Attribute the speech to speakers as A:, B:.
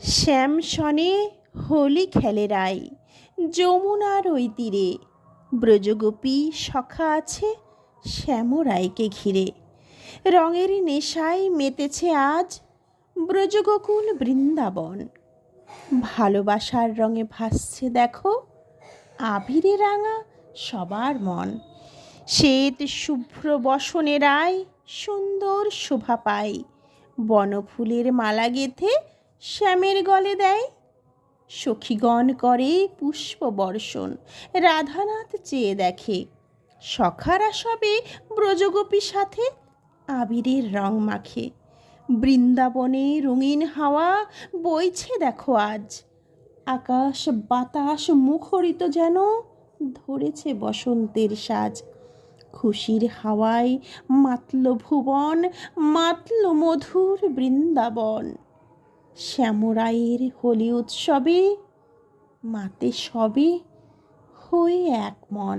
A: শ্যাম শনে হোলি খেলে রাই যমুনার ওই তীরে। ব্রজগোপী সখা আছে শ্যামরায়কে ঘিরে। রঙের নেশায় মেতেছে আজ ব্রজগোকুল বৃন্দাবন। ভালোবাসার রঙে ভাসছে দেখো আবিরে রাঙা সবার মন। শ্বেত শুভ্র বসনে রায় সুন্দর শোভা পায়। বনফুলের মালা গেথে শ্যামের গলে দেয়। সখীগণ করে পুষ্প বর্ষণ, রাধানাথ চেয়ে দেখে। সখারা সবে ব্রজগোপী সাথে আবিরের রং মাখে। বৃন্দাবনে রঙিন হাওয়া বইছে দেখো আজ। আকাশ বাতাস মুখরিত যেন ধরেছে বসন্তের সাজ। খুশির হাওয়ায় মাতল ভুবন, মাতল মধুর বৃন্দাবন। শ্যামরায়ের হোলি উৎসবে মাতে সবে হয়ে এক মন।